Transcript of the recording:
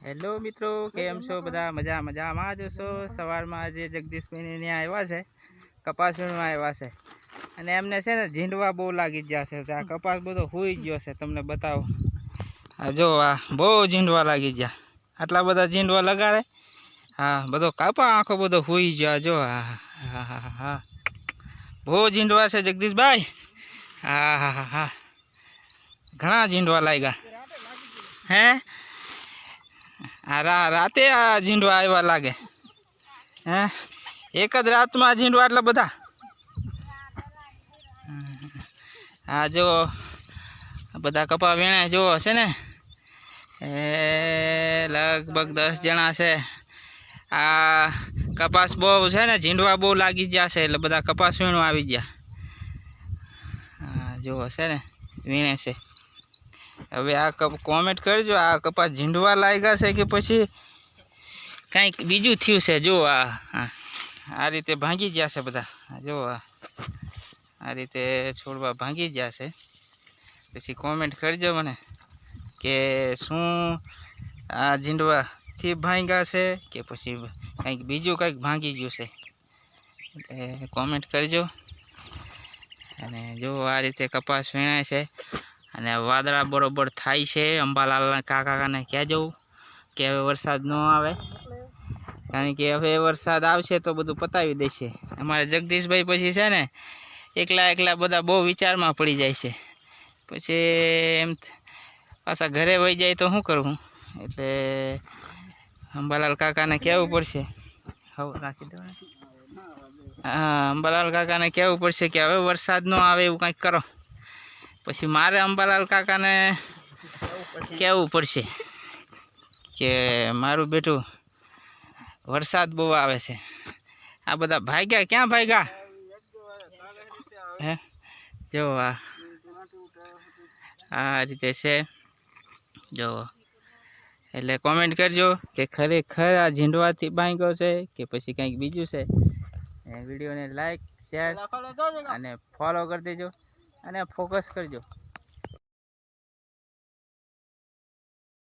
Hello મિત્રો, કેમ છો? બધા મજા, મજામાં જ છો સવારમાં આજે જગદીશભાઈને ત્યાં આવ્યા છે, કપાસ વીણવા આવ્યા છે. અને એમને છે ને ઝીંડવા બહુ લાગી ગયા છે આ કપાસ બધો હોઈ ગયો છે, તમને બતાવો. હા જો, આ બહુ ઝીંડવા લાગી ગયા. આટલા બધા ઝીંડવા લગાડે? હા, બધો કાપા, આખો બધો હોઈ ગયો. જો હા હા હા હા બહુ ઝીંડવા છે જગદીશભાઈ. હા હા હા હા ઘણા ઝીંડવા લાગ્યા. હે? રા, રાતે આ ઝીંડવા આવ્યા લાગે. હે? એક જ રાતમાં ઝીંડવા એટલા બધા? આ જો બધા કપા વીણે જુઓ છે ને? એ, લગભગ દસ જણા છે. આ કપાસ બહુ છે ને, ઝીંડવા બહુ લાગી ગયા છે એટલે બધા કપાસ વીણવા આવી ગયા. હા જુઓ છે ને? વીણે છે. હવે આ કોમેન્ટ કરજો. આ કપાસ ઝીંડવા લાગ્યા છે કે પછી કાંઈક બીજું થયું છે. જો આ આ રીતે ભાંગી ગયા છે બધા. જુઓ આ રીતે છોડવા ભાંગી ગયા છે. પછી કોમેન્ટ કરજો મને કે શું આ ઝીંડવાથી ભાંગ્યા છે કે પછી કંઈક બીજું કંઈક ભાંગી ગયું છે. એટલે કોમેન્ટ કરજો. અને જો આ રીતે કપાસ વીણાય છે. અને વાદળા બરોબર થાય છે. અંબાલાલના કાકાને કહેજો કે હવે વરસાદ ન આવે? કારણ કે હવે વરસાદ આવશે તો બધું પતાવી દેશે. અમારે જગદીશભાઈ પછી છે ને, એકલા એકલા બધા બહુ વિચારમાં પડી જાય છે. પછી એમ પાછા ઘરે વહી જાય તો શું કરવું? એટલે અંબાલાલ કાકાને કહેવું પડશે. હવે, રાખી દેવા હા, અંબાલાલ કાકાને કહેવું પડશે કે હવે વરસાદ ન આવે એવું કંઈક કરો. પછી મારે અંબાલાલ કાકાને કહેવું પડશે કે મારું બેટું વરસાદ બહુ આવે છે. આ બધા ભાગ્યા? ક્યાં ભાગ્યા? હે? જો આ. રીતે છે. જો એટલે કોમેન્ટ કરજો કે ખરેખર આ ઝીંડવાથી ભાંગ્યો છે કે પછી કંઈક બીજું છે. વિડીયોને લાઈક શેર અને ફોલો કરી દેજો. અને ફોકસ કરજો.